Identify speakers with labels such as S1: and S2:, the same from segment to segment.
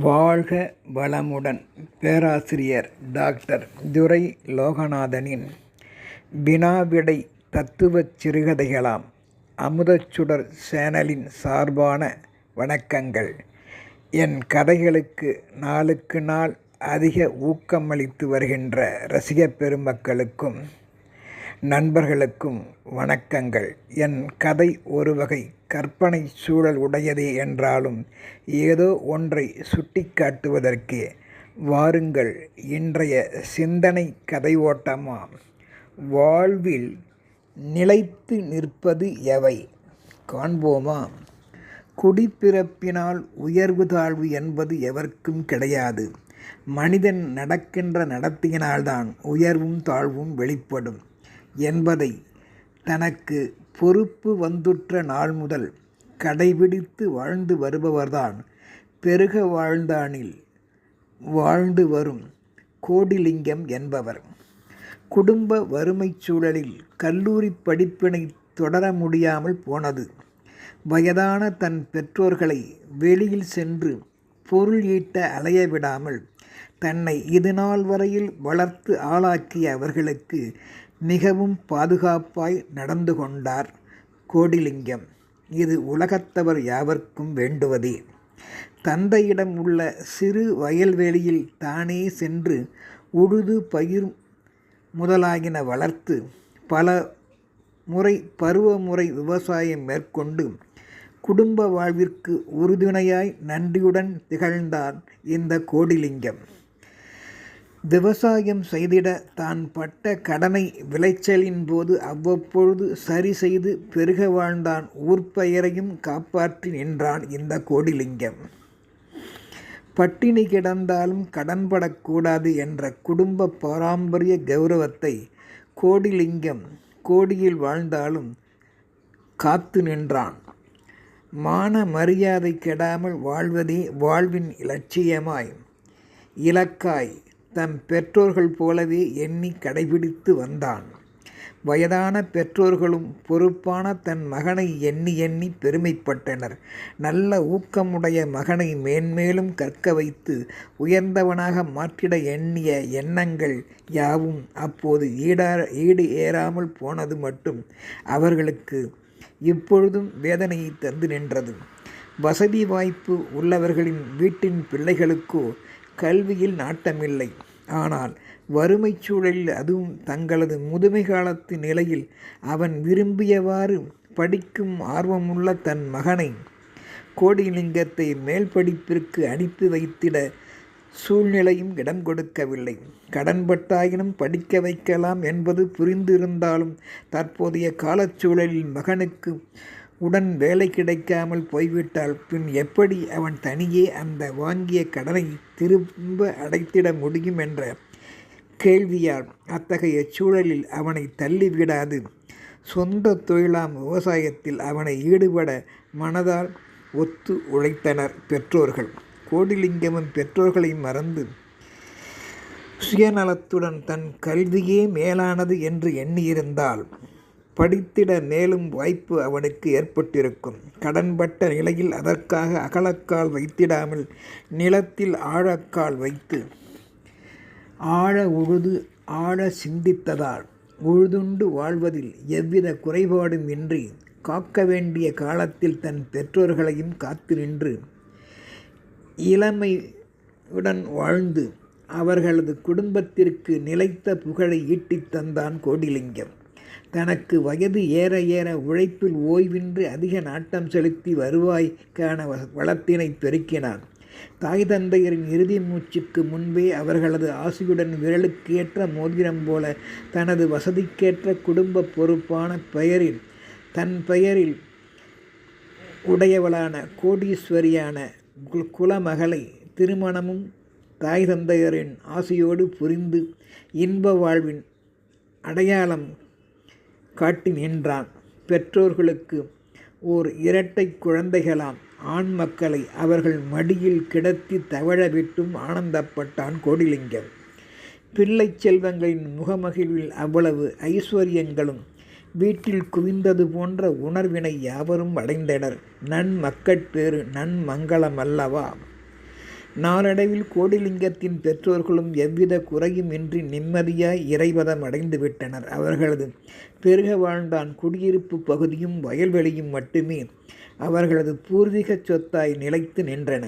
S1: வாழ்க வளமுடன். பேராசிரியர் டாக்டர் துரை லோகநாதனின் வினாவிடை தத்துவச் சிறுகதைகளாம் அமுதச்சுடர் சேனலின் சார்பான வணக்கங்கள். என் கதைகளுக்கு நாளுக்கு நாள் அதிக ஊக்கமளித்து வருகின்ற ரசிகப் பெருமக்களுக்கும் நண்பர்களுக்கும் வணக்கங்கள். என் கதை ஒரு வகை கற்பனை சூழல் உடையதே என்றாலும் ஏதோ ஒன்றை சுட்டிக்காட்டுவதற்கே. வாருங்கள் இன்றைய சிந்தனை கதை ஓட்டமா வாழ்வில் நிலைத்து நிற்பது எவை? காண்போமா? குடிப்பிறப்பினால் உயர்வு தாழ்வு என்பது எவர்க்கும் கிடையாது. மனிதன் நடக்கின்ற நடத்தியினால்தான் உயர்வும் தாழ்வும் வெளிப்படும். என்பதை தனக்கு பொறுப்பு வந்துற்ற நாள் முதல் கடைபிடித்து வாழ்ந்து வருபவர்தான் பெருக வாழ்ந்தானில் வாழ்ந்து வரும் கோடிலிங்கம் என்பவர். குடும்ப வறுமைச் சூழலில் கல்லூரி படிப்பினை தொடர முடியாமல் போனது. வயதான தன் பெற்றோர்களை வெளியில் சென்று பொருள் ஈட்ட அலைய விடாமல் தன்னை இதுநாள் வரையில் வளர்த்து ஆளாக்கிய அவர்களுக்கு மிகவும் பாதுகாப்பாய் நடந்து கொண்டார் கோடிலிங்கம். இது உலகத்தவர் யாவர்க்கும் வேண்டுவதே. தந்தையிடம் உள்ள சிறு வயல்வெளியில் தானே சென்று உழுது பயிர் முதலாகின வளர்த்து பல முறை பருவமுறை விவசாயம் மேற்கொண்டு குடும்ப வாழ்விற்கு உறுதுணையாய் நன்றியுடன் திகழ்ந்தான் இந்த கோடிலிங்கம். விவசாயம் செய்திட தான் பட்ட கடனை விளைச்சலின் போது அவ்வப்பொழுது சரி செய்து பெருக வாழ்ந்தான் ஊர்ப்பெயரையும் காப்பாற்றி நின்றான் இந்த கோடிலிங்கம். பட்டினி கிடந்தாலும் கடன்படக்கூடாது என்ற குடும்ப பாரம்பரிய கௌரவத்தை கோடிலிங்கம் கோடியில் வாழ்ந்தாலும் காத்து நின்றான். மான மரியாதை கெடாமல் வாழ்வதே வாழ்வின் இலட்சியமாய். இலக்காய் தம் பெற்றோர்கள் போலவே எண்ணி கடைபிடித்து வந்தான். வயதான பெற்றோர்களும் பொறுப்பான தன் மகனை எண்ணி எண்ணி பெருமைப்பட்டனர். நல்ல ஊக்கமுடைய மகனை மேன்மேலும் கற்க வைத்து உயர்ந்தவனாக மாற்றிட எண்ணிய எண்ணங்கள் யாவும் அப்போது ஈடா ஈடு ஏறாமல் போனது மட்டும் அவர்களுக்கு இப்பொழுதும் வேதனையை தந்து நின்றது. வசதி வாய்ப்பு உள்ளவர்களின் வீட்டின் பிள்ளைகளுக்கோ கல்வியில் நாட்டமில்லை. ஆனால் வறுமைச் சூழலில் அதுவும் தங்களது முதுமை காலத்து நிலையில் அவன் விரும்பியவாறு படிக்கும் ஆர்வமுள்ள தன் மகனை கோடிலிங்கத்தை மேல் படிப்பிற்கு அனுப்பி வைத்திட சூழ்நிலையும் இடம் கொடுக்கவில்லை. கடன்பட்டாயினும் படிக்க வைக்கலாம் என்பது புரிந்திருந்தாலும் தற்போதைய காலச்சூழலில் மகனுக்கு உடன் வேலை கிடைக்காமல் போய்விட்டால் பின் எப்படி அவன் தனியே அந்த வாங்கிய கடனை திரும்ப அடைத்திட முடியும் என்ற கேள்வியால் அத்தகைய சூழலில் அவனை தள்ளிவிடாது. சொந்த தொழிலாம் விவசாயத்தில் அவனை ஈடுபட மனதால் ஒத்து உழைத்தனர் பெற்றோர்கள். கோடிலிங்கமும் பெற்றோர்களை மறந்து சுயநலத்துடன் தன் கல்வியே மேலானது என்று எண்ணியிருந்தால் படித்திட மேலும் வாய்ப்பு அவனுக்கு ஏற்பட்டிருக்கும். கடன்பட்ட நிலையில் அதற்காக அகலக்கால் வைத்திடாமல் நிலத்தில் ஆழக்கால் வைத்து ஆழ உழுது ஆழ சிந்தித்ததால் உழுதுண்டு வாழ்வதில் எவ்வித குறைபாடும் இன்றி காக்க வேண்டிய காலத்தில் தன் பெற்றோர்களையும் காத்து நின்று இளமையுடன் வாழ்ந்து அவர்களது குடும்பத்திற்கு நிலைத்த புகழை ஈட்டித் தந்தான் கோடிலிங்கம். தனக்கு வயது ஏற ஏற உழைப்பில் ஓய்வின்றி அதிக நாட்டம் செலுத்தி வருவாய்க்கான வளத்தினை பெருக்கினான் தாய் தந்தையரின் இறுதி மூச்சுக்கு முன்பே அவர்களது ஆசையுடன் விரலுக்கு ஏற்ற மோதிரம் போல தனது வசதிக்கேற்ற குடும்ப பொறுப்பான பெயரில் தன் பெயரில் உடையவளான கோடீஸ்வரியான குலமகளை திருமணமும் தாய் தந்தையரின் ஆசையோடு புரிந்து இன்ப வாழ்வின் அடையாளம் காட்டி நின்றான். பெற்றோர்களுக்கு ஓர் இரட்டை குழந்தைகளாம். ஆண் மக்களை அவர்கள் மடியில் கிடத்தி தவழ விட்டும் ஆனந்தப்பட்டான் கோடிலிங்கம். பிள்ளை செல்வங்களின் முகமகிழ்வில் அவ்வளவு ஐஸ்வர்யங்களும் வீட்டில் குவிந்தது போன்ற உணர்வினை யாவரும் அடைந்தனர். நன்மக்கட்பேறு நன்மங்களமல்லவா நாளடைவில் கோடிலிங்கத்தின் பெற்றோர்களும் எவ்வித குறையும் இன்றி நிம்மதியாய் இறைவதம் அடைந்து விட்டனர் அவர்களது பெருக வாழ்ந்தான் குடியிருப்பு பகுதியும் வயல்வெளியும் மட்டுமே அவர்களது பூர்வீக சொத்தாய் நிலைத்து நின்றன.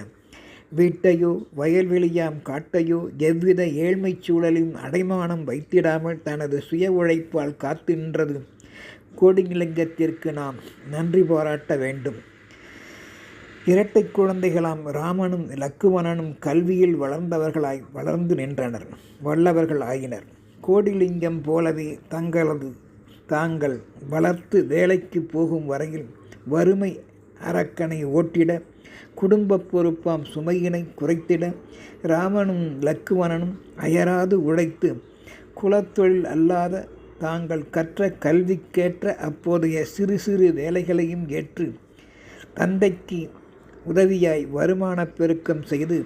S1: வீட்டையோ வயல்வெளியாம் காட்டையோ எவ்வித ஏழ்மைச் சூழலையும் அடைமானம் வைத்திடாமல் தனது சுய உழைப்பால் காத்து நின்றது கோடிலிங்கத்திற்கு நாம் நன்றி பாராட்ட வேண்டும். இரட்டை குழந்தைகளாம் ராமனும் லக்குவனனும் கல்வியில் வளர்ந்தவர்களாய் வளர்ந்து நின்றனர் வல்லவர்கள் ஆயினர் கோடிலிங்கம் போலவே தங்களது தாங்கள் வளர்த்து வேலைக்கு போகும் வரையில் வறுமை அரக்கனை ஓட்டிட குடும்ப பொறுப்பாம் சுமையினை குறைத்திட ராமனும் லக்குவனனும் அயராது உழைத்து குலத்தொழில் அல்லாத தாங்கள் கற்ற கல்விக்கேற்ற அப்போதைய சிறு சிறு வேலைகளையும் ஏற்று தந்தைக்கு உதவியாய் வருமான பெருக்கம் செய்து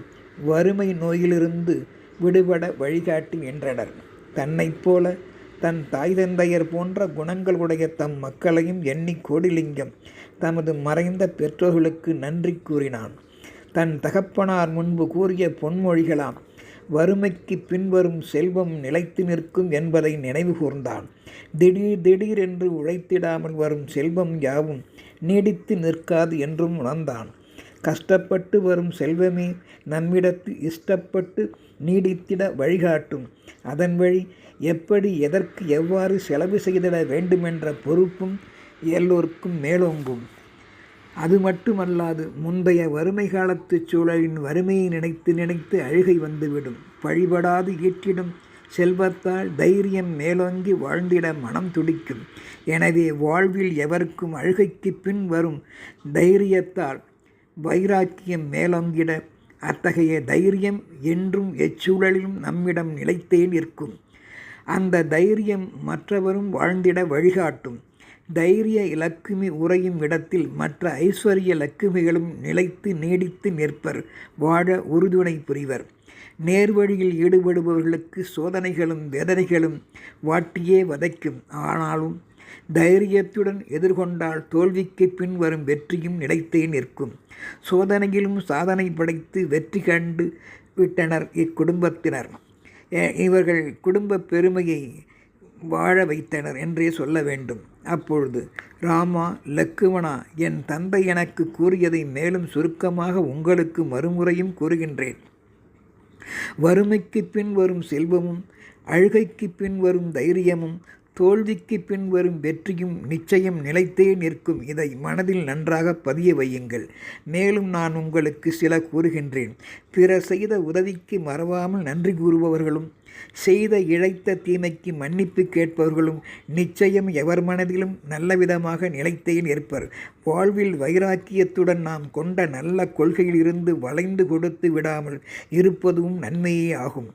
S1: வறுமை நோயிலிருந்து விடுபட வழிகாட்டி நின்றனர் தன்னைப் போல தன் தாய் தந்தையர் போன்ற குணங்களுடைய தம் மக்களையும் எண்ணி கோடிலிங்கம் தமது மறைந்த பெற்றோர்களுக்கு நன்றி கூறினான். தன் தகப்பனார் முன்பு கூறிய பொன்மொழிகளாம் வறுமைக்கு பின்வரும் செல்வம் நிலைத்து நிற்கும் என்பதை நினைவு கூர்ந்தான். திடீர் திடீரென்று உழைத்திடாமல் வரும் செல்வம் யாவும் நீடித்து நிற்காது என்றும் உணர்ந்தான். கஷ்டப்பட்டு வரும் செல்வமே நம்மிடத்து இஷ்டப்பட்டு நீடித்திட வழிகாட்டும். அதன் வழி எப்படி எதற்கு எவ்வாறு செலவு செய்திட வேண்டுமென்ற பொறுப்பும் எல்லோருக்கும் மேலோங்கும். அது மட்டுமல்லாது முந்தைய வறுமை காலத்து சூழலின் வறுமையை நினைத்து நினைத்து அழுகை வந்துவிடும். வழிபடாது ஈற்றிடும் செல்வத்தால் தைரியம் மேலோங்கி வாழ்ந்திட மனம் துடிக்கும். எனவே வாழ்வில் எவருக்கும் அழுகைக்கு பின் வரும் தைரியத்தால் வைராக்கியம் மேலோங்கிட அத்தகைய தைரியம் என்றும் எச்சூழலிலும் நம்மிடம் நிலைத்தே நிற்கும். அந்த தைரியம் மற்றவரும் வாழ்ந்திட வழிகாட்டும். தைரிய இலக்குமி உறையும் இடத்தில் மற்ற ஐஸ்வர்ய லக்குமிகளும் நிலைத்து நீடித்து நிற்பர் வாழ உறுதுணை புரிவர். நேர்வழியில் ஈடுபடுபவர்களுக்கு சோதனைகளும் வேதனைகளும் வாட்டியே வதைக்கும். ஆனாலும் தைரியத்துடன் எதிர்கொண்டால் தோல்விக்கு பின் வரும் வெற்றியும் நிலைத்தே நிற்கும். சோதனையிலும் சாதனை படைத்து வெற்றி கண்டு விட்டனர் இக்குடும்பத்தினர். இவர்கள் குடும்ப பெருமையை வாழ வைத்தனர் என்றே சொல்ல வேண்டும். அப்பொழுது ராமா லக்குமணா என் தந்தை எனக்கு கூறியதை மேலும் சுருக்கமாக உங்களுக்கு மறுமுறையும் கூறுகின்றேன். வறுமைக்கு பின் வரும் செல்வமும் அழுகைக்கு பின் வரும் தைரியமும் தோல்விக்கு பின் வரும் வெற்றியும் நிச்சயம் நிலைத்தே நிற்கும். இதை மனதில் நன்றாக பதிய வையுங்கள். மேலும் நான் உங்களுக்கு சில கூறுகின்றேன். பிற செய்த உதவிக்கு மறவாமல் நன்றி கூறுபவர்களும் செய்த இழைத்த தீமைக்கு மன்னிப்பு கேட்பவர்களும் நிச்சயம் எவர் மனதிலும் நல்லவிதமாக நிலைத்தே நிற்பர் வாழ்வில் வைராக்கியத்துடன் நாம் கொண்ட நல்ல கொள்கையிலிருந்து வளைந்து கொடுத்து விடாமல் இருப்பதும் நன்மையே ஆகும்.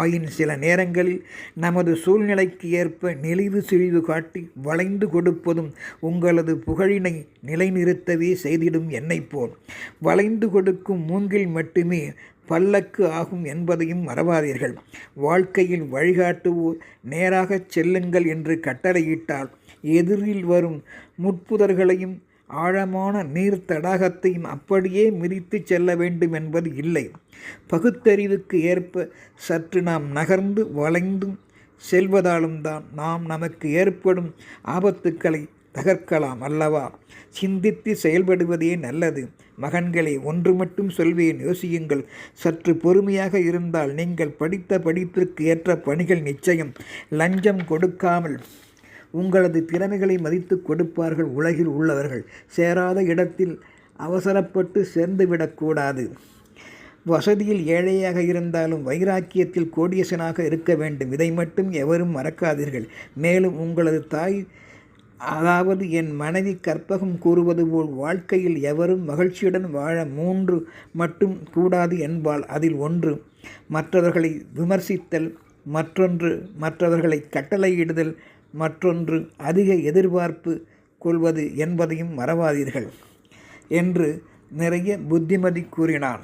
S1: ஆயின் சில நேரங்களில் நமது சூழ்நிலைக்கு ஏற்ப நெளிவு சிழிவு காட்டி வளைந்து கொடுப்பதும் உங்களது புகழினை நிலைநிறுத்தவே செய்திடும் என்னை போல். வளைந்து கொடுக்கும் மூங்கில் மட்டுமே பல்லக்கு ஆகும் என்பதையும் மறவாதீர்கள். வாழ்க்கையில் வழிகாட்டுவோர் நேராகச் செல்லுங்கள் என்று கட்டளையிட்டால் எதிரில் வரும் முட்புதர்களையும் ஆழமான நீர் தடாகத்தையும் அப்படியே மிதித்து செல்ல வேண்டும் என்பது இல்லை. பகுத்தறிவுக்கு ஏற்ப சற்று நாம் நகர்ந்து வளைந்தும் செல்வதாலும் தான் நாம் நமக்கு ஏற்படும் ஆபத்துக்களை தகர்க்கலாம் அல்லவா? சிந்தித்து செயல்படுவதே நல்லது. மகன்களை ஒன்று மட்டும் சொல்வேன் யோசியுங்கள். சற்று பொறுமையாக இருந்தால் நீங்கள் படித்த படிப்பிற்கு ஏற்ற பணிகள் நிச்சயம். லஞ்சம் கொடுக்காமல் உங்களது திறமைகளை மதித்து கொடுப்பார்கள் உலகில் உள்ளவர்கள். சேராத இடத்தில் அவசரப்பட்டு சேர்ந்துவிடக்கூடாது வசதியில் ஏழையாக இருந்தாலும் வைராக்கியத்தில் கோடியசனாக இருக்க வேண்டும். இதை மட்டும் எவரும் மறக்காதீர்கள். மேலும் உங்களது தாய் அதாவது என் மனைவி கற்பகம் கூறுவது போல் வாழ்க்கையில் எவரும் மகிழ்ச்சியுடன் வாழ மூன்று மட்டும் கூடாது என்பால் அதில் ஒன்று மற்றவர்களை விமர்சித்தல் மற்றொன்று மற்றவர்களை கட்டளையிடுதல் மற்றொன்று அதிக எதிர்பார்ப்பு கொள்வது என்பதையும் மறவாதீர்கள் என்று நிறைய புத்திமதி கூறினார்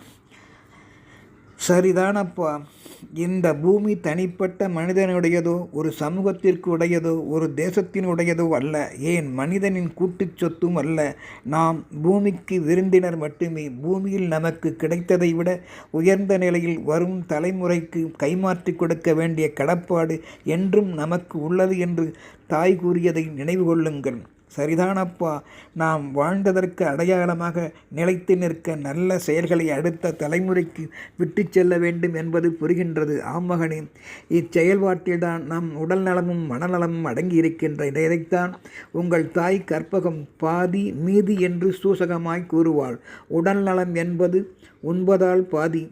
S1: சரிதானப்பா? இந்த பூமி தனிப்பட்ட மனிதனுடையதோ ஒரு சமூகத்திற்கு உடையதோ ஒரு தேசத்தினுடையதோ அல்ல. ஏன்? மனிதனின் கூட்டுச் சொத்தும் அல்ல. நாம் பூமிக்கு விருந்தினர் மட்டுமே. பூமியில் நமக்கு கிடைத்ததை விட உயர்ந்த நிலையில் வரும் தலைமுறைக்கு கைமாற்றி கொடுக்க வேண்டிய கடப்பாடு என்றும் நமக்கு உள்ளது என்று தாய் கூறியதை நினைவு கொள்ளுங்கள். சரிதானப்பா. நாம் வாழ்ந்ததற்கு அடையாளமாக நிலைத்து நிற்க நல்ல செயல்களை அடுத்த தலைமுறைக்கு விட்டு செல்ல வேண்டும் என்பது புரிகின்றது. ஆமகனே இச்செயல்பாட்டில்தான் நம் உடல் நலமும் மனநலமும் அடங்கி இருக்கின்ற இதைத்தான் உங்கள் தாய் கற்பகம் பாதி மீதி என்று சூசகமாய் கூறுவாள். உடல் நலம் என்பது உண்பதால் பாதி.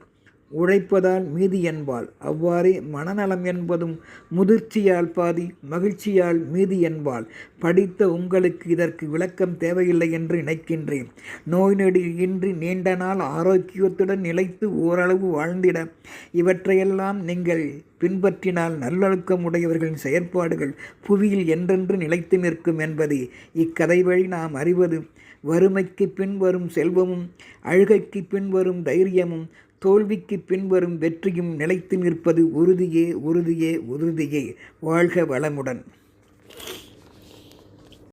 S1: உழைப்பதால் மீதி என்பாள். அவ்வாறே மனநலம் என்பதும் முதிர்ச்சியால் பாதி மகிழ்ச்சியால் மீதி என்பாள். படித்த உங்களுக்கு இதற்கு விளக்கம் தேவையில்லை என்று நினைக்கின்றேன். நோய் நொடி இன்றி நீண்ட நாள் ஆரோக்கியத்துடன் நிலைத்து ஓரளவு வாழ்ந்திட இவற்றையெல்லாம் நீங்கள் பின்பற்றினால் நல்லொழுக்கம் உடையவர்களின் செயற்பாடுகள் புவியில் என்றென்று நிலைத்து நிற்கும் என்பதை. இக்கதை வழி நாம் அறிவது வறுமைக்கு பின் வரும் செல்வமும் அழுகைக்கு பின் வரும் தைரியமும் தோல்விக்கு பின்வரும் வெற்றியும் நிலைத்து நிற்பது உறுதியே உறுதியே உறுதியே. வாழ்க வளமுடன்.